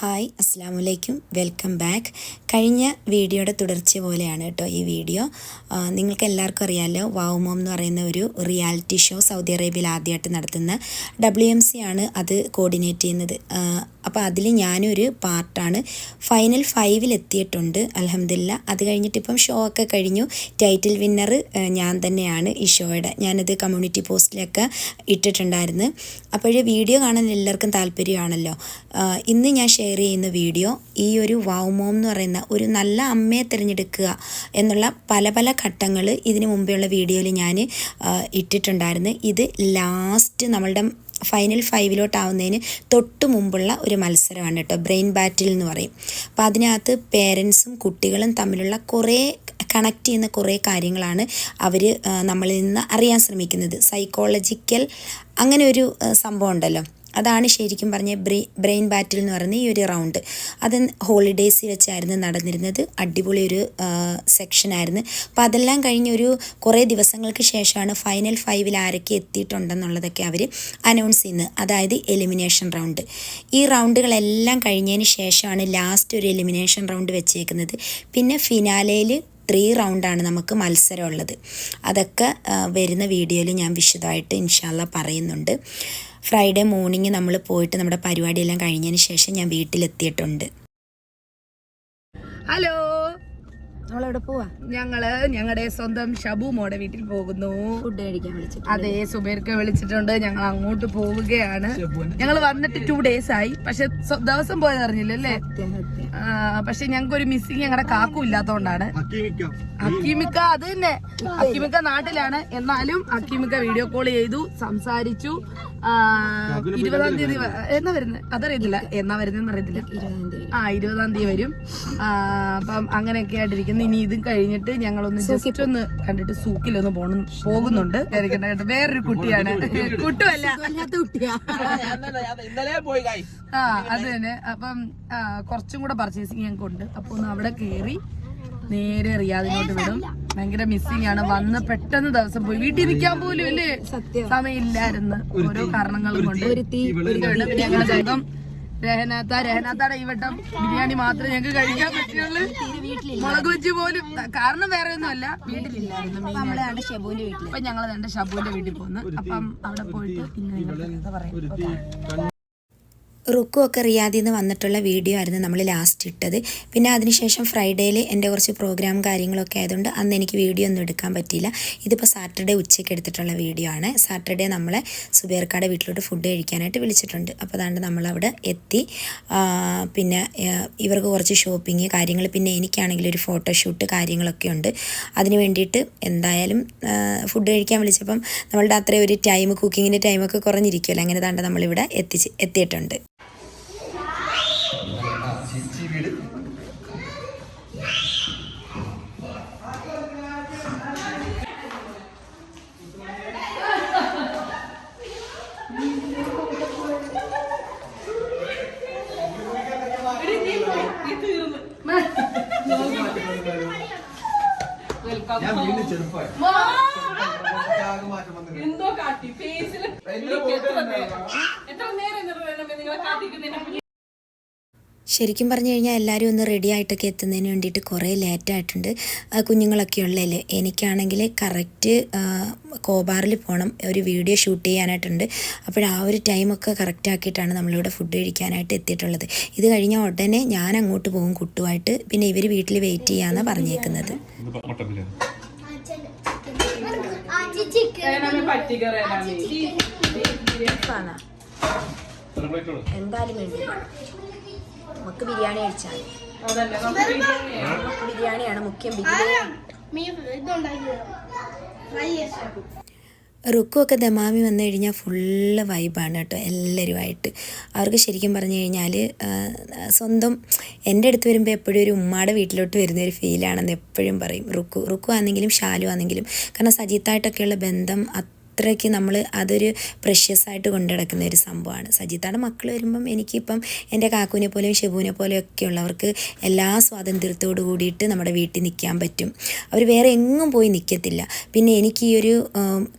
Hi അസ്സാം വലൈക്കും welcome back. കഴിഞ്ഞ വീഡിയോയുടെ തുടർച്ച പോലെയാണ് കേട്ടോ ഈ വീഡിയോ. നിങ്ങൾക്ക് എല്ലാവർക്കും അറിയാമല്ലോ വാവുമോം എന്ന് പറയുന്ന ഒരു റിയാലിറ്റി ഷോ സൗദി അറേബ്യയിൽ ആദ്യമായിട്ട് നടത്തുന്ന ഡബ്ല്യു എം സി ആണ് അത് കോർഡിനേറ്റ് ചെയ്യുന്നത്. അപ്പോൾ അതിൽ ഞാനൊരു പാർട്ടാണ്. ഫൈനൽ ഫൈവിൽ എത്തിയിട്ടുണ്ട് അലഹമില്ല അത് കഴിഞ്ഞിട്ട് ഇപ്പം ഷോ ഒക്കെ കഴിഞ്ഞു. ടൈറ്റിൽ വിന്നർ ഞാൻ തന്നെയാണ് ഈ ഷോയുടെ. ഞാനത് കമ്മ്യൂണിറ്റി പോസ്റ്റിലൊക്കെ ഇട്ടിട്ടുണ്ടായിരുന്നു. അപ്പോഴേ വീഡിയോ കാണാൻ എല്ലാവർക്കും താല്പര്യമാണല്ലോ. ഇന്ന് ഞാൻ ഷെയർ ചെയ്യുന്ന വീഡിയോ ഈ ഒരു വാവുമോം എന്ന് പറയുന്ന ഒരു നല്ല അമ്മയെ തിരഞ്ഞെടുക്കുക എന്നുള്ള പല പല ഘട്ടങ്ങൾ ഇതിനു മുമ്പെയുള്ള വീഡിയോയിൽ ഞാൻ ഇട്ടിട്ടുണ്ടായിരുന്നു. ഇത് ലാസ്റ്റ് നമ്മളുടെ ഫൈനൽ ഫൈവിലോട്ടാവുന്നതിന് തൊട്ട് മുമ്പുള്ള ഒരു മത്സരമാണ് കേട്ടോ ബ്രെയിൻ ബാറ്റിൽ എന്ന് പറയും. അപ്പോൾ അതിനകത്ത് പേരൻസും കുട്ടികളും തമ്മിലുള്ള കുറേ കണക്ട് ചെയ്യുന്ന കുറേ കാര്യങ്ങളാണ് അവർ നമ്മളിൽ നിന്ന് അറിയാൻ ശ്രമിക്കുന്നത്. സൈക്കോളജിക്കൽ അങ്ങനെ ഒരു സംഭവം ഉണ്ടല്ലോ. അതാണ് ശരിക്കും പറഞ്ഞ ബ്രെയിൻ ബാറ്റിൽ എന്ന് പറയുന്ന ഈ ഒരു റൗണ്ട്. അത് ഹോളിഡേയ്സിൽ വെച്ചായിരുന്നു നടന്നിരുന്നത്. അടിപൊളി ഒരു സെക്ഷനായിരുന്നു അപ്പോൾ അതെല്ലാം കഴിഞ്ഞ് ഒരു കുറേ ദിവസങ്ങൾക്ക് ശേഷമാണ് ഫൈനൽ ഫൈവിൽ ആരൊക്കെ എത്തിയിട്ടുണ്ടെന്നുള്ളതൊക്കെ അവർ അനൗൺസ് ചെയ്യുന്നത്. അതായത് എലിമിനേഷൻ റൗണ്ട്. ഈ റൗണ്ടുകളെല്ലാം കഴിഞ്ഞതിന് ശേഷമാണ് ലാസ്റ്റ് ഒരു എലിമിനേഷൻ റൗണ്ട് വെച്ചേക്കുന്നത്. പിന്നെ ഫിനാലയിൽ ത്രീ റൗണ്ടാണ് നമുക്ക് മത്സരമുള്ളത്. അതൊക്കെ വരുന്ന വീഡിയോയിൽ ഞാൻ വിശദമായിട്ട് ഇൻഷാല്ല പറയുന്നുണ്ട്. ഫ്രൈഡേ മോർണിംഗ് നമ്മൾ പോയിട്ട് നമ്മുടെ പരിപാടിയെല്ലാം കഴിഞ്ഞതിന് ശേഷം ഞാൻ വീട്ടിലെത്തിയിട്ടുണ്ട്. ഹലോ നമ്മളെവിടെ പോവാ? ഞങ്ങൾ ഞങ്ങളുടെ സ്വന്തം ഷബു മോടെ വീട്ടിൽ പോകുന്നു. ഫുഡ് കഴിക്കാൻ വിളിച്ചിട്ട് അതെ സുബേർക്ക് വിളിച്ചിട്ടുണ്ട്. ഞങ്ങൾ അങ്ങോട്ട് പോവുകയാണ്. ഞങ്ങൾ വന്നിട്ട് ടു ഡേയ്സ് ആയി. പക്ഷെ ദിവസം പോയത് അറിഞ്ഞില്ല അല്ലേ ആ, പക്ഷെ ഞങ്ങൾക്ക് ഒരു മിസ്സിങ് ഞങ്ങളുടെ കാക്കും ഇല്ലാത്തോണ്ടാണ്. അക്കിമിക്ക. അത് തന്നെ. അക്കിമിക്ക നാട്ടിലാണ്. എന്നാലും അക്കിമിക്ക വീഡിയോ കോൾ ചെയ്തു സംസാരിച്ചു. ആ, ഇരുപതാം തീയതി എന്നാ വരുന്നത് അതറിയത്തില്ല. എന്നാ വരുന്നതെന്ന് അറിയത്തില്ല. ആ ഇരുപതാം തീയതി വരും. അപ്പം അങ്ങനെയൊക്കെ ആയിട്ടിരിക്കുന്നു. ഇനി ഇതും കഴിഞ്ഞിട്ട് ഞങ്ങളൊന്ന് ജസ്റ്റ് ഒന്ന് കണ്ടിട്ട് സൂക്കിലൊന്ന് പോണം പോകുന്നുണ്ട്. കേട്ടോ. വേറൊരു കുട്ടിയാണ്. കുട്ടുമല്ല ആ അത് തന്നെ. അപ്പം കുറച്ചും കൂടെ പർച്ചേസിങ് ഞങ്ങൾക്ക് ഉണ്ട്. അപ്പൊ ഒന്ന് അവിടെ കേറി നേരെ റിയാദിനോട്ട് വിടും. ഭയങ്കര മിസ്സിങ് ആണ്. വന്ന് പെട്ടെന്ന് ദിവസം പോയി. വീട്ടിൽ നിൽക്കാൻ പോലും അല്ലേ സമയമില്ലായിരുന്നു. ഓരോ കാരണങ്ങൾ കൊണ്ട്. സ്വന്തം രഹനാത്ത രഹനാത്തയുടെ ഈ വട്ടം ബിരിയാണി മാത്രമേ ഞങ്ങൾക്ക് കഴിക്കാൻ പറ്റുള്ളൂ മുളക് വെച്ച് പോലും കാരണം വേറെ ഒന്നും അല്ല വീട്ടിലില്ലായിരുന്നു ആയിട്ട്. അപ്പൊ ഞങ്ങൾ എന്റെ ഷബുവിന്റെ വീട്ടിൽ പോന്ന്. അപ്പം അവിടെ പോയിട്ട് എന്താ പറയാ? റുക്കും ഒക്കെ റിയാദിൽ നിന്ന് വന്നിട്ടുള്ള വീഡിയോ ആയിരുന്നു നമ്മൾ ലാസ്റ്റ് ഇട്ടത്. പിന്നെ അതിനുശേഷം ഫ്രൈഡേയിൽ എന്റെ കുറച്ച് പ്രോഗ്രാം കാര്യങ്ങളൊക്കെ ആയതുകൊണ്ട് അന്ന് എനിക്ക് വീഡിയോ ഒന്നും എടുക്കാൻ പറ്റിയില്ല. ഇതിപ്പോൾ സാറ്റർഡേ ഉച്ചയ്ക്ക് എടുത്തിട്ടുള്ള വീഡിയോ ആണ്. സാറ്റർഡേ നമ്മളെ സുബേർക്കാടെ വീട്ടിലോട്ട് ഫുഡ് കഴിക്കാനായിട്ട് വിളിച്ചിട്ടുണ്ട്. അപ്പോൾ അതാണ്ട് നമ്മളവിടെ എത്തി. പിന്നെ ഇവർക്ക് കുറച്ച് ഷോപ്പിംഗ് കാര്യങ്ങൾ പിന്നെ എനിക്കാണെങ്കിൽ ഒരു ഫോട്ടോഷൂട്ട് കാര്യങ്ങളൊക്കെ ഉണ്ട്. അതിന് വേണ്ടിയിട്ട് എന്തായാലും ഫുഡ് കഴിക്കാൻ വിളിച്ചപ്പം നമ്മളുടെ അത്രയും ഒരു ടൈം കുക്കിങ്ങിന്റെ ടൈമൊക്കെ കുറഞ്ഞിരിക്കുമല്ലോ അങ്ങനെ താണ്ട് നമ്മളിവിടെ എത്തിച്ച് എത്തിയിട്ടുണ്ട്. ഞാൻ വീണ്ടും ചെറുപ്പമായി. എന്തോ കാട്ടി. ഫേസിൽ എത്ര നേരം നിങ്ങളെ കാട്ടിക്കുന്നതിന് ശരിക്കും പറഞ്ഞു കഴിഞ്ഞാൽ എല്ലാവരും ഒന്ന് റെഡി ആയിട്ടൊക്കെ എത്തുന്നതിന് വേണ്ടിയിട്ട് കുറേ ലേറ്റായിട്ടുണ്ട് കുഞ്ഞുങ്ങളൊക്കെ ഉള്ളതിൽ എനിക്കാണെങ്കിൽ കറക്റ്റ് കോബാറിൽ പോകണം. ഒരു വീഡിയോ ഷൂട്ട് ചെയ്യാനായിട്ടുണ്ട്. അപ്പോൾ ആ ഒരു ടൈമൊക്കെ കറക്റ്റ് ആക്കിയിട്ടാണ് നമ്മളിവിടെ ഫുഡ് കഴിക്കാനായിട്ട് എത്തിയിട്ടുള്ളത്. ഇത് കഴിഞ്ഞ ഉടനെ ഞാൻ അങ്ങോട്ട് പോകും കുട്ടുമായിട്ട് പിന്നെ ഇവർ വീട്ടിൽ വെയിറ്റ് ചെയ്യാമെന്നാണ് പറഞ്ഞേക്കുന്നത്. എന്തായാലും വേണ്ടി നമുക്ക് ബിരിയാണി കഴിച്ചാൽ ബിരിയാണിയാണ്. മുഖ്യം റുക്കുമൊക്കെ ദമാമി വന്നു കഴിഞ്ഞാൽ ഫുള്ള് വൈബാണ് കേട്ടോ എല്ലാവരുമായിട്ട്. അവർക്ക് ശരിക്കും പറഞ്ഞു കഴിഞ്ഞാൽ സ്വന്തം എന്റെ അടുത്ത് വരുമ്പോൾ എപ്പോഴും ഒരു ഉമ്മാടെ വീട്ടിലോട്ട് വരുന്ന ഒരു ഫീലാണെന്ന് എപ്പോഴും പറയും. റുക്കു റുക്കു ആണെങ്കിലും ഷാലു ആണെങ്കിലും കാരണം സജീത്തായിട്ടൊക്കെയുള്ള ബന്ധം അത്രയ്ക്ക് നമ്മൾ അതൊരു പ്രഷ്യസ് ആയിട്ട് കൊണ്ടു നടക്കുന്ന ഒരു സംഭവമാണ്. സജിത്താടെ മക്കൾ വരുമ്പം എനിക്കിപ്പം എന്റെ കാക്കുവിനെ പോലെയും ഷെബുവിനെ പോലെയും ഒക്കെ ഉള്ളവർക്ക് എല്ലാ സ്വാതന്ത്ര്യത്തോടു കൂടിയിട്ട് നമ്മുടെ വീട്ടിൽ നിൽക്കാൻ പറ്റും. അവർ വേറെ എങ്ങും പോയി നിൽക്കത്തില്ല. പിന്നെ എനിക്ക് ഈ ഒരു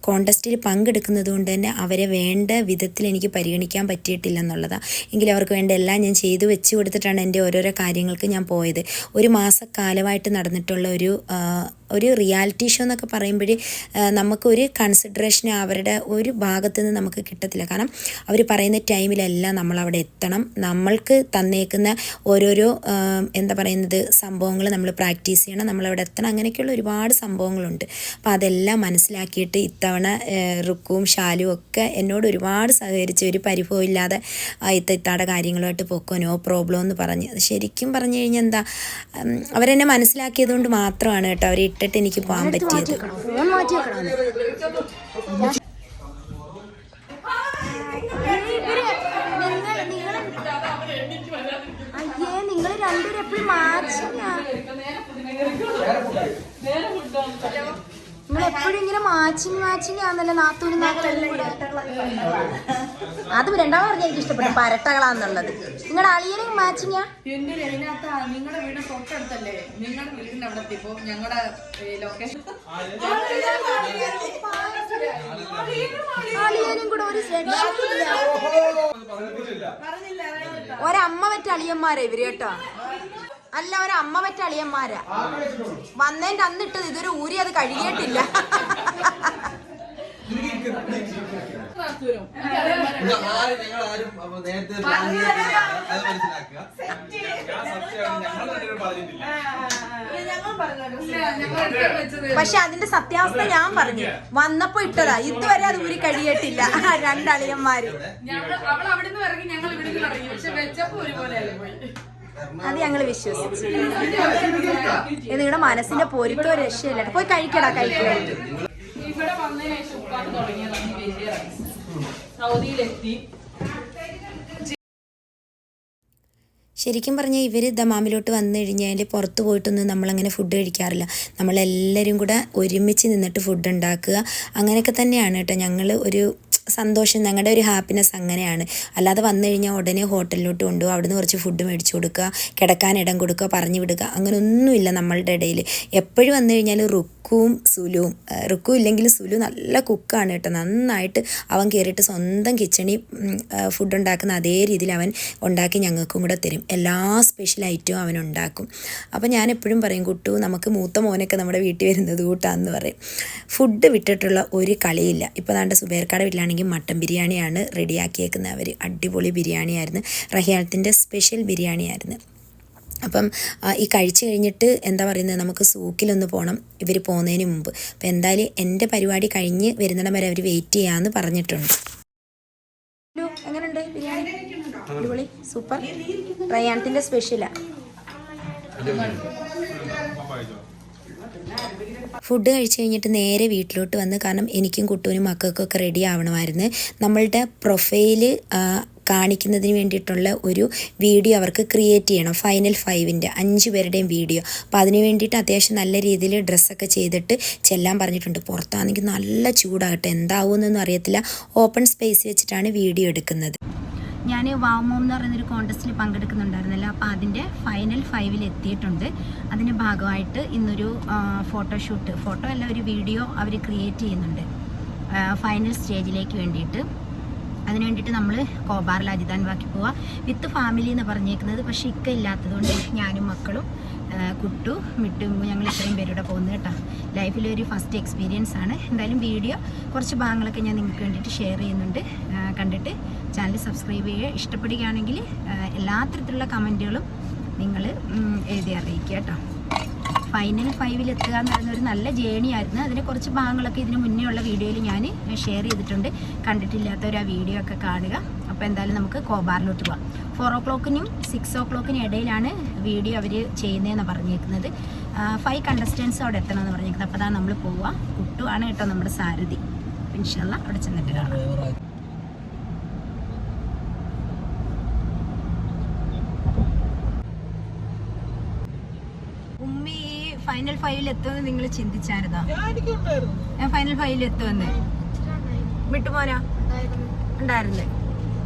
കോണ്ടസ്റ്റിൽ പങ്കെടുക്കുന്നത് കൊണ്ട് തന്നെ അവരെ വേണ്ട വിധത്തിൽ എനിക്ക് പരിഗണിക്കാൻ പറ്റിയിട്ടില്ല എന്നുള്ളതാണ് എങ്കിലും അവർക്ക് വേണ്ട എല്ലാം ഞാൻ ചെയ്തു വെച്ച് കൊടുത്തിട്ടാണ് എന്റെ ഓരോരോ കാര്യങ്ങൾക്ക് ഞാൻ പോയത്. ഒരു മാസക്കാലമായിട്ട് നടന്നിട്ടുള്ള ഒരു ഒരു റിയാലിറ്റി ഷോ എന്നൊക്കെ പറയുമ്പോഴേ നമുക്കൊരു കൺസിഡറേഷൻ അവരുടെ ഒരു ഭാഗത്ത് നിന്ന് നമുക്ക് കിട്ടത്തില്ല. കാരണം അവർ പറയുന്ന ടൈമിലെല്ലാം നമ്മൾ അവിടെ എത്തണം. നമ്മൾക്ക് തന്നേക്കുന്ന ഓരോരോ എന്താ പറയുന്നത് സംഭവങ്ങൾ നമ്മൾ പ്രാക്ടീസ് ചെയ്യണം. നമ്മളവിടെ എത്തണം. അങ്ങനെയൊക്കെയുള്ള ഒരുപാട് സംഭവങ്ങളുണ്ട്. അപ്പോൾ അതെല്ലാം മനസ്സിലാക്കിയിട്ട് ഇത്തവണ റുക്കും ഷാലും ഒക്കെ എന്നോട് ഒരുപാട് സഹകരിച്ച് ഒരു പരിഭവം ഇല്ലാതെ ആ, ഇത്ത ഇത്താടെ കാര്യങ്ങളുമായിട്ട് പൊക്കോ നോ പ്രോബ്ലം എന്ന് പറഞ്ഞ്. ശരിക്കും പറഞ്ഞു കഴിഞ്ഞാൽ എന്താ അവരെന്നെ മനസ്സിലാക്കിയത് കൊണ്ട് മാത്രമാണ് കേട്ടോ അവരെ ഇട്ടിട്ട് എനിക്ക് പോകാൻ പറ്റിയത്. അയ്യേ നിങ്ങൾ രണ്ടുപേരും എപ്പോഴും മാച്ചിങ്ങാ നിങ്ങൾ എപ്പോഴും ഇങ്ങനെ മാച്ചിങ് മാച്ചിങ് ആണല്ലോ നാത്തൂനും അത് രണ്ടാമത് പറഞ്ഞ എനിക്ക് ഇഷ്ടപ്പെട്ടു പരട്ടകളാന്നുള്ളത് നിങ്ങളുടെ അളിയനെ മാച്ചിങ്ങാ എന്റെ ഇതിനകത്ത് നിങ്ങളുടെ വീട് തൊട്ടടുത്തല്ലേ നിങ്ങളുടെ വീടിന്റെ അവിടെ എത്തിയപ്പോ ഞങ്ങളുടെ ലൊക്കേഷൻ അളിയനും കൂടെ ഒരു ഒരമ്മ പറ്റ അളിയന്മാരാ ഇവർ കേട്ടോ. അല്ല ഒരമ്മ പറ്റ അളിയന്മാരാ. വന്നേന്റെ അന്നിട്ടത് ഇതൊരു ഊരി അത് കഴുകിയിട്ടില്ല. നേരത്തെ അത് മനസ്സിലാക്കുക. പക്ഷെ അതിന്റെ സത്യാവസ്ഥ ഞാൻ പറഞ്ഞു. വന്നപ്പോ ഇട്ടതാ. ഇതുവരെ അത് ഊരി കഴിയട്ടില്ല. രണ്ടളിയന്മാര്. ഞങ്ങൾ അവൾ അവിടെ ഇറങ്ങി ഞങ്ങൾ ഇവിടെ നിന്ന് ഇറങ്ങി. പക്ഷെ വെച്ചപ്പോ ഒരുപോലെയല്ലേ പോയി. അത് ഞങ്ങൾ വിശ്വസിച്ചു. നിങ്ങളുടെ മനസ്സിന്റെ പൊരുത്തോ രക്ഷയില്ല പോയി കഴിക്കടാ കഴിക്കടാ ഇവിടെ വന്നതിന് ശേഷം ഉപ്പാക്ക് തുടങ്ങിയതാണ് ഈ വലിയ റൈസ്. സൗദിയിലെത്തി. ശരിക്കും പറഞ്ഞാൽ ഇവർ ദമാമിലോട്ട് വന്നു കഴിഞ്ഞാൽ പുറത്ത് പോയിട്ടൊന്നും നമ്മളങ്ങനെ ഫുഡ് കഴിക്കാറില്ല. നമ്മളെല്ലാവരും കൂടെ ഒരുമിച്ച് നിന്നിട്ട് ഫുഡ് ഉണ്ടാക്കുക. അങ്ങനെയൊക്കെ തന്നെയാണ് കേട്ടോ. ഞങ്ങൾ ഒരു സന്തോഷം ഞങ്ങളുടെ ഒരു ഹാപ്പിനെസ് അങ്ങനെയാണ്. അല്ലാതെ വന്നു കഴിഞ്ഞാൽ ഉടനെ ഹോട്ടലിലോട്ട് കൊണ്ടുപോകും അവിടുന്ന് കുറച്ച് ഫുഡ് മേടിച്ചു കൊടുക്കുക കിടക്കാൻ ഇടം കൊടുക്കുക പറഞ്ഞു വിടുക അങ്ങനെ ഒന്നുമില്ല നമ്മളുടെ ഇടയിൽ. എപ്പോഴും വന്നു കഴിഞ്ഞാൽ റുക്കുവും സുലുവും റുക്കും ഇല്ലെങ്കിൽ സുലു നല്ല കുക്കാണ് കേട്ടോ. നന്നായിട്ട് അവൻ കയറിയിട്ട് സ്വന്തം കിച്ചണിൽ ഫുഡ് ഉണ്ടാക്കുന്ന അതേ രീതിയിൽ അവൻ ഉണ്ടാക്കി ഞങ്ങൾക്കും കൂടെ തരും. എല്ലാ സ്പെഷ്യൽ ഐറ്റവും അവൻ ഉണ്ടാക്കും. അപ്പോൾ ഞാൻ എപ്പോഴും പറയും കുട്ടു നമുക്ക് മൂത്ത മോനൊക്കെ നമ്മുടെ വീട്ടിൽ വരുന്നത് കൂട്ടാന്ന് പറയും. ഫുഡ് വിട്ടിട്ടുള്ള ഒരു കളിയില്ല. ഇപ്പോൾ നമ്മുടെ സുബേർക്കാട് വീട്ടിലാണെങ്കിൽ മട്ടൻ ബിരിയാണിയാണ് റെഡിയാക്കിയേക്കുന്നത്. അവർ അടിപൊളി ബിരിയാണിയായിരുന്നു. റഹിയാലത്തിന്റെ സ്പെഷ്യൽ ബിരിയാണിയായിരുന്നു. അപ്പം ഈ കഴിച്ചു കഴിഞ്ഞിട്ട് എന്താ പറയുന്നത്? നമുക്ക് സൂക്കിലൊന്ന് പോകണം ഇവർ പോകുന്നതിന് മുമ്പ്. അപ്പം എന്തായാലും എന്റെ പരിപാടി കഴിഞ്ഞ് വരുന്നിടം വരെ അവർ വെയിറ്റ് ചെയ്യാമെന്ന് പറഞ്ഞിട്ടുണ്ട്. എങ്ങനെയുണ്ട് ബിരിയാണി? അടിപൊളി സൂപ്പർ. റയാണത്തിന്റെ സ്പെഷ്യലാ? ഫുഡ് കഴിച്ച് കഴിഞ്ഞിട്ട് നേരെ വീട്ടിലോട്ട് വന്ന് കാരണം എനിക്കും കുട്ടൂനും മക്കൾക്കൊക്കെ റെഡി ആവണമായിരുന്നു. നമ്മളുടെ പ്രൊഫൈൽ കാണിക്കുന്നതിന് വേണ്ടിയിട്ടുള്ള ഒരു വീഡിയോ അവർക്ക് ക്രിയേറ്റ് ചെയ്യണം. ഫൈനൽ ഫൈവിന്റെ അഞ്ച് പേരുടെയും വീഡിയോ അപ്പോൾ അതിന് വേണ്ടിയിട്ട് അത്യാവശ്യം നല്ല രീതിയിൽ ഡ്രസ്സൊക്കെ ചെയ്തിട്ട് ചെല്ലാൻ പറഞ്ഞിട്ടുണ്ട്. പുറത്താണെങ്കിൽ നല്ല ചൂടാകട്ടെ എന്താവുമെന്നൊന്നും അറിയത്തില്ല. ഓപ്പൺ സ്പേസ് വെച്ചിട്ടാണ് വീഡിയോ എടുക്കുന്നത്. ഞാൻ വാമോം എന്ന് പറയുന്നൊരു കോൺടെസ്റ്റിൽ പങ്കെടുക്കുന്നുണ്ടായിരുന്നല്ലോ. അപ്പോൾ അതിന്റെ ഫൈനൽ ഫൈവിൽ എത്തിയിട്ടുണ്ട്. അതിന്റെ ഭാഗമായിട്ട് ഇന്നൊരു ഫോട്ടോഷൂട്ട് ഫോട്ടോ അല്ല ഒരു വീഡിയോ അവർ ക്രിയേറ്റ് ചെയ്യുന്നുണ്ട്. ഫൈനൽ സ്റ്റേജിലേക്ക് വേണ്ടിയിട്ട്. അതിന് വേണ്ടിയിട്ട് നമ്മൾ കോബാറിൽ അജിതാൻ ബാക്കി പോവുക വിത്ത് ഫാമിലി എന്ന് പറഞ്ഞേക്കുന്നത് പക്ഷേ ഇക്ക ഇല്ലാത്തതുകൊണ്ട് ഞാനും മക്കളും കുട്ടു മിട്ടു ഞങ്ങൾ ഇത്രയും പേരൂടെ പോകുന്നത് കേട്ടോ. ലൈഫിലെ ഒരു ഫസ്റ്റ് എക്സ്പീരിയൻസ് ആണ്. എന്തായാലും വീഡിയോ കുറച്ച് ഭാഗങ്ങളൊക്കെ ഞാൻ നിങ്ങൾക്ക് വേണ്ടിയിട്ട് ഷെയർ ചെയ്യുന്നുണ്ട്. കണ്ടിട്ട് ചാനൽ സബ്സ്ക്രൈബ് ചെയ്യുക. ഇഷ്ടപ്പെടുകയാണെങ്കിൽ എല്ലാ തരത്തിലുള്ള കമന്റുകളും നിങ്ങൾ എഴുതി അറിയിക്കുക കേട്ടോ. ഫൈനൽ ഫൈവിൽ എത്തുക എന്ന് പറയുന്ന ഒരു നല്ല ജേണി ആയിരുന്നു. അതിന്റെ കുറച്ച് ഭാഗങ്ങളൊക്കെ ഇതിന് മുന്നേ ഉള്ള വീഡിയോയിൽ ഞാൻ ഷെയർ ചെയ്തിട്ടുണ്ട്. കണ്ടിട്ടില്ലാത്തവർ ആ വീഡിയോ ഒക്കെ കാണുക. അപ്പോൾ എന്തായാലും നമുക്ക് കോബാറിലോട്ട് പോകാം ഫോർ ഓ ക്ലോക്കിനും സിക്സ് ഓ ക്ലോക്കിനും ഇടയിലാണ് വീഡിയോ അവർ ചെയ്യുന്നതെന്ന് പറഞ്ഞേക്കുന്നത് ഫൈവ് കണ്ടസ്റ്റൻസ് അവിടെ എത്തണമെന്ന് പറഞ്ഞേക്കുന്നത് അപ്പോൾ അതാണ് നമ്മൾ പോവുക കുട്ടുവാണ് കേട്ടോ നമ്മുടെ സാരഥി. ഇൻഷല്ല അവിടെ ചെന്നിട്ട് കാണാം. ഉമ്മി ഫൈനൽ ഫൈവിൽ എത്തുമെന്ന് നിങ്ങൾ ചിന്തിച്ചായിരുന്നോ? ഞാൻ ഫൈനൽ ഫൈവിൽ എത്തുമെന്ന്. വിട്ടുപോരാ ഉണ്ടായിരുന്നു.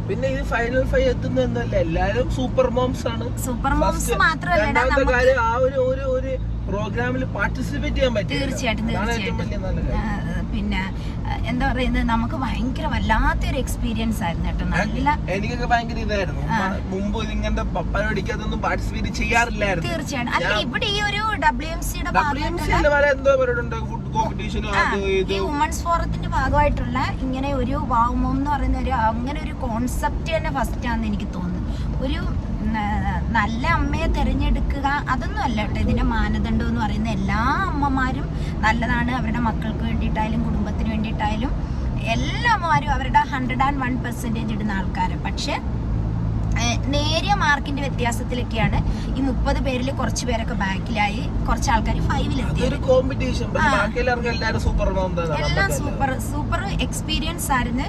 പിന്നെ ഇത് ഫൈനൽ ഫൈവ് എന്നല്ല എല്ലാരും സൂപ്പർ മോംസ് ആണ്. സൂപ്പർ മോംസ് രണ്ടാമത്തെ കാര്യം ആ ഒരു ഒരു ഒരു പ്രോഗ്രാമിൽ പാർട്ടിസിപ്പേറ്റ് ചെയ്യാൻ പറ്റും തീർച്ചയായിട്ടും. ആ, പിന്നെ എന്താ പറയുന്നത് നമുക്ക് ഭയങ്കര വല്ലാത്തൊരു എക്സ്പീരിയൻസ് ആയിരുന്നു കേട്ടോ. നല്ല എനിക്കൊക്കെ ഭയങ്കര ഇതായിരുന്നു. മുമ്പ് ഇങ്ങനത്തെ പ- പരിപാടിക്ക് അതൊന്നും പാർട്ടിസിപ്പേറ്റ് ചെയ്യാറില്ലായിരുന്നു. തീർച്ചയായിട്ടും. അല്ല ഇവിടെ ഈ ഒരു ഡബ്ല്യു എം സിയുടെ ഡബ്ല്യു എം എന്തോ പരിപാടി ഉണ്ട് ഈ വുമൺസ് ഫോറത്തിന്റെ ഭാഗമായിട്ടുള്ള ഇങ്ങനെ ഒരു വാവുമോ എന്ന് പറയുന്ന ഒരു അങ്ങനെ ഒരു കോൺസെപ്റ്റ് തന്നെ ഫസ്റ്റ് ആണെന്ന് എനിക്ക് തോന്നുന്നു. ഒരു നല്ല അമ്മയെ തിരഞ്ഞെടുക്കുക അതൊന്നും അല്ല കേട്ടോ. ഇതിന്റെ മാനദണ്ഡം എന്ന് പറയുന്ന എല്ലാ അമ്മമാരും നല്ലതാണ്. അവരുടെ മക്കൾക്ക് വേണ്ടിയിട്ടായാലും കുടുംബത്തിന് വേണ്ടിയിട്ടായാലും എല്ലാ അമ്മമാരും അവരുടെ ഹൺഡ്രഡ് ആൻഡ് വൺ പെർസെന്റേജ് ഇടുന്ന ആൾക്കാർ പക്ഷെ നേരിയ മാർക്കിന്റെ വ്യത്യാസത്തിലൊക്കെയാണ് ഈ മുപ്പത് പേരിൽ കുറച്ച് പേരൊക്കെ ബാക്കിലായി കുറച്ച് ആൾക്കാർ ഫൈവിലെത്തി എല്ലാം സൂപ്പർ സൂപ്പർ എക്സ്പീരിയൻസ് ആയിരുന്നു.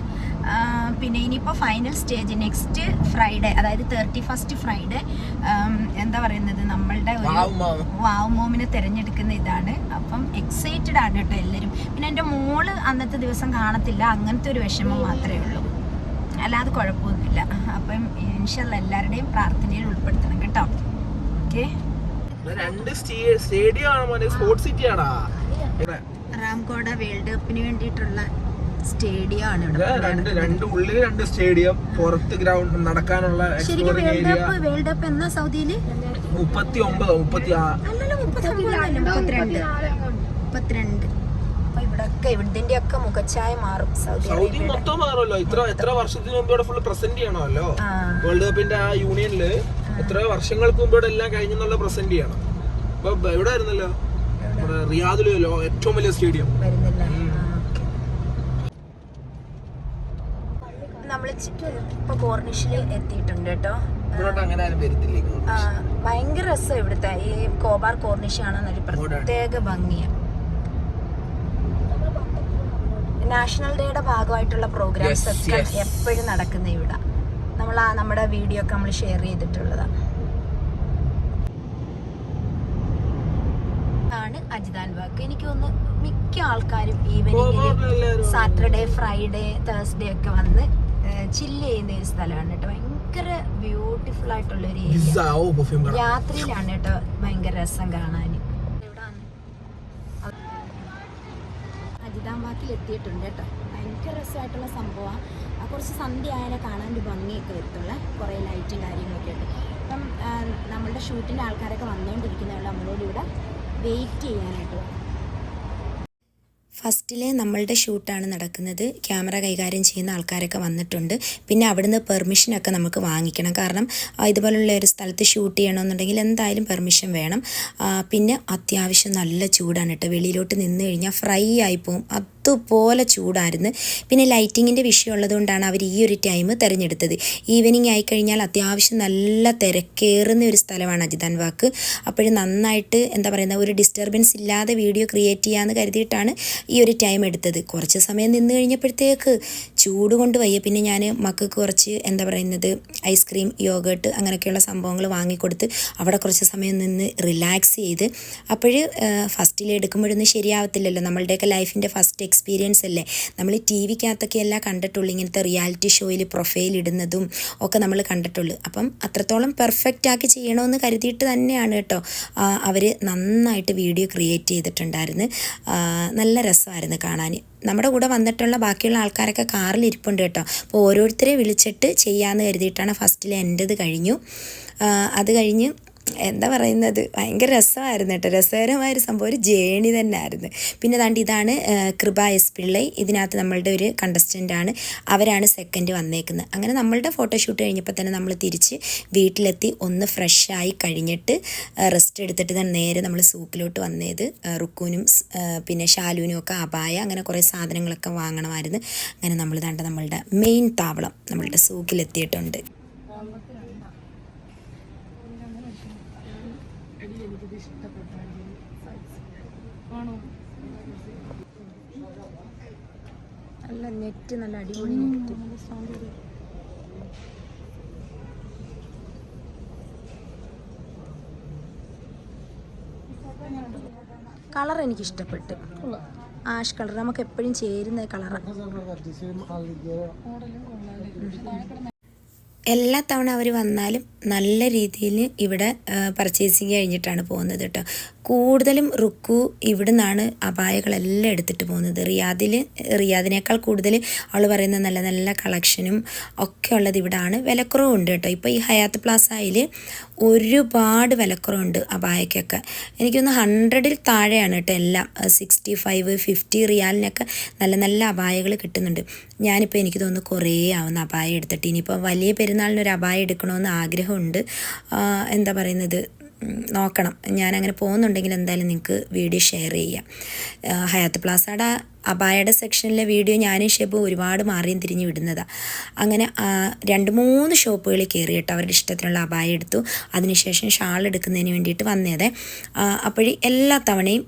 പിന്നെ ഇനിയിപ്പോൾ ഫൈനൽ സ്റ്റേജ് നെക്സ്റ്റ് ഫ്രൈഡേ അതായത് തേർട്ടി ഫസ്റ്റ് ഫ്രൈഡേ എന്താ പറയുന്നത് നമ്മളുടെ ഒരു വാവ് മോമിനെ തിരഞ്ഞെടുക്കുന്ന ഇതാണ്. അപ്പം എക്സൈറ്റഡ് ആണ് കേട്ടോ എല്ലാരും. പിന്നെ എന്റെ മോൾ അന്നത്തെ ദിവസം കാണത്തില്ല. അങ്ങനത്തെ ഒരു വിഷമം മാത്രമേ ഉള്ളൂ. അല്ലാതെ കുഴപ്പമൊന്നുമില്ല. അപ്പം ഇൻഷല്ല എല്ലാവരുടെയും പ്രാർത്ഥനയിൽ ഉൾപ്പെടുത്തണം കേട്ടോ. ഓക്കെ രണ്ട് സ്റ്റേഡിയം ആണ് സ്പോർട്സ് സിറ്റി ആടാ റാംകോട വേൾഡ് കപ്പിന് വേണ്ടിയിട്ടുള്ള സ്റ്റേഡിയം ആണ് ഇവിടെ രണ്ട് രണ്ട് ഉള്ളിൽ രണ്ട് സ്റ്റേഡിയം പുറത്ത് ഗ്രൗണ്ട് നടക്കാനുള്ള ശരിക്കും വേൾഡ് കപ്പ് വേൾഡ് കപ്പ് എന്നാ സൗദിയിൽ? മുപ്പത്തി ഒമ്പത് മുപ്പത്തി ആറ് മുപ്പത്തിരണ്ട്. മുപ്പത്തിരണ്ട്. അപ്പൊ ഇവിടൊക്കെ ഒക്കെ മുഖച്ഛായ മാറും സൗദി സൗദി മൊത്തം മാറുമല്ലോ. ഇത്ര എത്ര വർഷത്തിന് മുമ്പ് ഇവിടെ ഫുള്ള് പ്രസന്റ് ചെയ്യണമല്ലോ? വേൾഡ് കപ്പിന്റെ ആ യൂണിയനിൽ എത്ര വർഷങ്ങൾക്ക് മുമ്പ് ഇവിടെ എല്ലാം കഴിഞ്ഞെന്നുള്ള പ്രസന്റ് ചെയ്യണം. ഇപ്പൊ എവിടെ ആയിരുന്നല്ലോ? നമ്മുടെ റിയാദിൽ ഏറ്റവും വലിയ സ്റ്റേഡിയം നമ്മൾ ഇപ്പൊ എത്തിയിട്ടുണ്ട് കേട്ടോ. ഭയങ്കര രസം ഇവിടുത്തെ. ഈ കോബാർ കോർണിഷ് കാണാനൊരു പ്രത്യേക ഭംഗിയാണ് നാഷണൽ ഡേയുടെ ഭാഗമായിട്ടുള്ള പ്രോഗ്രാംസ് ഒക്കെ. എപ്പോഴും നടക്കുന്ന ഇവിടെ. നമ്മൾ ആ നമ്മുടെ വീഡിയോ ഒക്കെ നമ്മൾ ഷെയർ ചെയ്തിട്ടുള്ളതാണ് ആണ് അജിതാൻ ബാഗ് എനിക്ക് തോന്നുന്നു മിക്ക ആൾക്കാരും ഈവനിങ്ങിൽ സാറ്റർഡേ ഫ്രൈഡേ തേഴ്സ്ഡേ ഒക്കെ വന്ന് ചില്ല് ചെയ്യുന്ന ഒരു സ്ഥലമാണ് കേട്ടോ. ഭയങ്കര ബ്യൂട്ടിഫുൾ ആയിട്ടുള്ള ഒരു ഏരിയ രാത്രിയിലാണ് കേട്ടോ ഭയങ്കര രസം കാണാൻ എത്തിയിട്ടുണ്ട് കേട്ടോ. ഭയങ്കര രസമായിട്ടുള്ള സംഭവമാണ്. കുറച്ച് സന്ധ്യ ആയാലും കാണാൻ ഒരു ഭംഗിയൊക്കെ വരത്തുള്ള. കുറേ ലൈറ്റും കാര്യങ്ങളൊക്കെ ഉണ്ട്. അപ്പം നമ്മളുടെ ഷൂട്ടിന്റെ ആൾക്കാരൊക്കെ വന്നുകൊണ്ടിരിക്കുന്നവരുടെ നമ്മളോട് ഇവിടെ വെയിറ്റ് ചെയ്യാനായിട്ട് ഫസ്റ്റിലെ നമ്മളുടെ ഷൂട്ടാണ് നടക്കുന്നത്. ക്യാമറ കൈകാര്യം ചെയ്യുന്ന ആൾക്കാരൊക്കെ വന്നിട്ടുണ്ട്. പിന്നെ അവിടുന്ന് പെർമിഷനൊക്കെ നമുക്ക് വാങ്ങിക്കണം. കാരണം ഇതുപോലുള്ള ഒരു സ്ഥലത്ത് ഷൂട്ട് ചെയ്യണമെന്നുണ്ടെങ്കിൽ എന്തായാലും പെർമിഷൻ വേണം. പിന്നെ അത്യാവശ്യം നല്ല ചൂടാണ് കേട്ടോ. വെളിയിലോട്ട് നിന്ന് കഴിഞ്ഞാൽ ഫ്രൈ ആയിപ്പോവും അതുപോലെ ചൂടായിരുന്നു. പിന്നെ ലൈറ്റിങ്ങിന്റെ വിഷയം ഉള്ളതുകൊണ്ടാണ് അവർ ഈ ഒരു ടൈം തിരഞ്ഞെടുത്തത്. ഈവനിങ് ആയിക്കഴിഞ്ഞാൽ അത്യാവശ്യം നല്ല തിരക്കേറുന്ന ഒരു സ്ഥലമാണ് അജിതാൻ വാക്ക്. അപ്പോഴും നന്നായിട്ട് എന്താ പറയുന്നത് ഒരു ഡിസ്റ്റർബൻസ് ഇല്ലാതെ വീഡിയോ ക്രിയേറ്റ് ചെയ്യാമെന്ന് കരുതിയിട്ടാണ് ഈ ഒരു ടൈം എടുത്തത്. കുറച്ച് സമയം നിന്ന് കഴിഞ്ഞപ്പോഴത്തേക്ക് ചൂട് കൊണ്ട് വയ്യ. പിന്നെ ഞാൻ മക്കൾക്ക് കുറച്ച് എന്താ പറയുന്നത് ഐസ്ക്രീം യോഗേട്ട് അങ്ങനെയൊക്കെയുള്ള സംഭവങ്ങൾ വാങ്ങിക്കൊടുത്ത് അവിടെ കുറച്ച് സമയം നിന്ന് റിലാക്സ് ചെയ്ത് അപ്പോൾ ഫസ്റ്റിൽ എടുക്കുമ്പോഴൊന്നും ശരിയാവത്തില്ലല്ലോ. നമ്മളുടെയൊക്കെ ലൈഫിന്റെ ഫസ്റ്റ് എക്സ്പീരിയൻസ് അല്ലേ? നമ്മൾ ടി വിക്കകത്തൊക്കെ എല്ലാം കണ്ടിട്ടുള്ളൂ ഇങ്ങനത്തെ റിയാലിറ്റി ഷോയിൽ പ്രൊഫൈൽ ഇടുന്നതും ഒക്കെ നമ്മൾ കണ്ടിട്ടുള്ളൂ. അപ്പം അത്രത്തോളം പെർഫെക്റ്റ് ആക്കി ചെയ്യണമെന്ന് കരുതിയിട്ട് തന്നെയാണ് കേട്ടോ. അവർ നന്നായിട്ട് വീഡിയോ ക്രിയേറ്റ് ചെയ്തിട്ടുണ്ടായിരുന്നു. നല്ല രസമായിരുന്നു കാണാൻ നമ്മുടെ കൂടെ വന്നിട്ടുള്ള ബാക്കിയുള്ള ആൾക്കാരൊക്കെ കാറിൽ ഇരിപ്പുണ്ട് കേട്ടോ. അപ്പോൾ ഓരോരുത്തരെ വിളിച്ചിട്ട് ചെയ്യാമെന്ന് കരുതിയിട്ടാണ് ഫസ്റ്റിൽ എന്റെത് കഴിഞ്ഞു. അത് കഴിഞ്ഞ് എന്താ പറയുന്നത്? ഭയങ്കര രസമായിരുന്നു കേട്ടോ. രസകരമായൊരു സംഭവം. ഒരു ജേണി തന്നെ ആയിരുന്നു പിന്നെ താണ്ട് ഇതാണ് കൃപ എസ് പിള്ളൈ. ഇതിനകത്ത് നമ്മളുടെ ഒരു കണ്ടസ്റ്റന്റ് ആണ്. അവരാണ് സെക്കൻഡ് വന്നേക്കുന്നത്. അങ്ങനെ നമ്മളുടെ ഫോട്ടോഷൂട്ട് കഴിഞ്ഞപ്പോൾ തന്നെ നമ്മൾ തിരിച്ച് വീട്ടിലെത്തി ഒന്ന് ഫ്രഷായി കഴിഞ്ഞിട്ട് റെസ്റ്റ് എടുത്തിട്ട് തന്നെ നേരെ നമ്മൾ സൂക്കിലോട്ട് വന്നത്. റുക്കൂനും പിന്നെ ഷാലുവിനും ഒക്കെ അപായ. അങ്ങനെ കുറേ സാധനങ്ങളൊക്കെ വാങ്ങണമായിരുന്നു. അങ്ങനെ നമ്മൾ താണ്ട നമ്മളുടെ മെയിൻ താവളം നമ്മളുടെ സൂക്കിലെത്തിയിട്ടുണ്ട് നല്ല നെറ്റ് നല്ല അടിപൊളി നെറ്റ്. കളർ എനിക്ക് ഇഷ്ടപ്പെട്ടു ആഷ് കളർ നമുക്ക് എപ്പോഴും ചേരുന്ന കളറാണ് എല്ലാ തവണ അവർ വന്നാലും നല്ല രീതിയിൽ ഇവിടെ പർച്ചേസിങ് കഴിഞ്ഞിട്ടാണ് പോകുന്നത് കേട്ടോ കൂടുതലും റുക്കു ഇവിടെ നിന്നാണ് അപായകളെല്ലാം എടുത്തിട്ട് പോകുന്നത്. റിയാദിൽ റിയാദിനേക്കാൾ കൂടുതൽ അവൾ പറയുന്ന നല്ല നല്ല കളക്ഷനും ഒക്കെ ഉള്ളത് ഇവിടാണ്. വിലക്കുറവുണ്ട് കേട്ടോ ഇപ്പോൾ ഈ ഹയാത്ത് പ്ലാസയിൽ ഒരുപാട് വിലക്കുറവുണ്ട് അപായക്കൊക്കെ. എനിക്കൊന്ന് ഹൺഡ്രഡിൽ താഴെയാണ് കേട്ടോ എല്ലാം. സിക്സ്റ്റി ഫൈവ് ഫിഫ്റ്റി റിയാലിനൊക്കെ നല്ല നല്ല അപായകൾ കിട്ടുന്നുണ്ട്. ഞാനിപ്പോൾ എനിക്ക് തോന്നുന്നു കുറേ ആവുന്ന അപായം എടുത്തിട്ട്. ഇനിയിപ്പോൾ വലിയ പെരുന്നാളിനൊരു അപായം എടുക്കണമെന്ന് ആഗ്രഹമുണ്ട്. എന്താ പറയുന്നത്? നോക്കണം. ഞാൻ അങ്ങനെ പോകുന്നുണ്ടെങ്കിൽ എന്തായാലും നിങ്ങൾക്ക് വീഡിയോ ഷെയർ ചെയ്യാം. ഹയാത്ത് പ്ലാസയുടെ അബായയുടെ സെക്ഷനിലെ വീഡിയോ ഞാനും ഷെബും ഒരുപാട് മാറിയും തിരിഞ്ഞ് വിടുന്നതാണ് അങ്ങനെ രണ്ട് മൂന്ന് ഷോപ്പുകളിൽ കയറി കേട്ടോ അവരുടെ ഇഷ്ടത്തിനുള്ള അബായ എടുത്തു. അതിനുശേഷം ഷാൾ എടുക്കുന്നതിന് വേണ്ടിയിട്ട് വന്നതേ. അപ്പോഴേ എല്ലാ തവണയും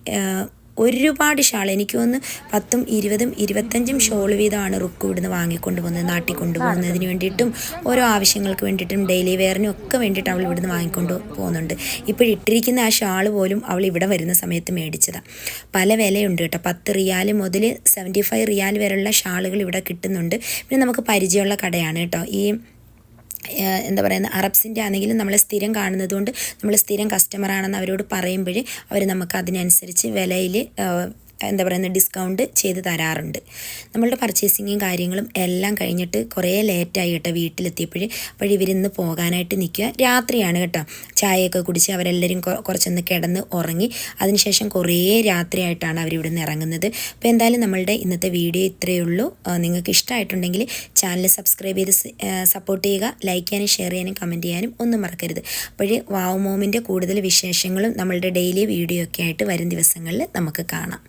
ഒരുപാട് ഷാൾ. എനിക്ക് തോന്നുന്നു പത്തും ഇരുപതും ഇരുപത്തഞ്ചും ഷോൾ വീതമാണ് റുക്ക് ഇവിടുന്ന് വാങ്ങിക്കൊണ്ട് പോകുന്നത് നാട്ടിൽ കൊണ്ടുപോകുന്നതിന് വേണ്ടിയിട്ടും ഓരോ ആവശ്യങ്ങൾക്ക് വേണ്ടിയിട്ടും ഡെയിലി വെയറിനും ഒക്കെ വേണ്ടിയിട്ട് അവൾ ഇവിടുന്ന് വാങ്ങിക്കൊണ്ട് പോകുന്നുണ്ട്. ഇപ്പോൾ ഇട്ടിരിക്കുന്ന ആ ഷാൾ പോലും അവൾ ഇവിടെ വരുന്ന സമയത്ത് മേടിച്ചതാണ് പല വിലയുണ്ട് കേട്ടോ. പത്ത് റിയാൽ മുതൽ സെവന്റി ഫൈവ് റിയാൽ വരെയുള്ള ഷാളുകൾ ഇവിടെ കിട്ടുന്നുണ്ട്. പിന്നെ നമുക്ക് പരിചയമുള്ള കടയാണ് കേട്ടോ. ഈ എന്താ പറയുന്ന അറബ്സിന്റെ ആണെങ്കിലും നമ്മൾ സ്ഥിരം കാണുന്നതുകൊണ്ട് നമ്മൾ സ്ഥിരം കസ്റ്റമറാണെന്ന് അവരോട് പറയുമ്പോൾ അവർ നമുക്ക് അതിനനുസരിച്ച് വിലയിൽ എന്താ പറയുന്നത് ഡിസ്കൗണ്ട് ചെയ്ത് തരാറുണ്ട്. നമ്മളുടെ പർച്ചേസിങ്ങും കാര്യങ്ങളും എല്ലാം കഴിഞ്ഞിട്ട് കുറേ ലേറ്റായി കേട്ടോ വീട്ടിലെത്തിയപ്പോൾ അപ്പോൾ ഇവരിന്ന് പോകാനായിട്ട് നിൽക്കുക. രാത്രിയാണ് കേട്ടോ. ചായയൊക്കെ കുടിച്ച് അവരെല്ലാവരും കുറച്ചൊന്ന് കിടന്ന് ഉറങ്ങി. അതിനുശേഷം കുറേ രാത്രിയായിട്ടാണ് അവരിവിടെ നിന്ന് ഇറങ്ങുന്നത്. അപ്പോൾ എന്തായാലും നമ്മളുടെ ഇന്നത്തെ വീഡിയോ ഇത്രയേ ഉള്ളൂ. നിങ്ങൾക്ക് ഇഷ്ടമായിട്ടുണ്ടെങ്കിൽ ചാനൽ സബ്സ്ക്രൈബ് ചെയ്ത് സപ്പോർട്ട് ചെയ്യുക. ലൈക്ക് ചെയ്യാനും ഷെയർ ചെയ്യാനും കമന്റ് ചെയ്യാനും ഒന്നും മറക്കരുത്. അപ്പോൾ വാവ് മോമിന്റെ കൂടുതൽ വിശേഷങ്ങളും നമ്മളുടെ ഡെയിലി വീഡിയോ ഒക്കെ ആയിട്ട് വരും ദിവസങ്ങളിൽ നമുക്ക് കാണാം.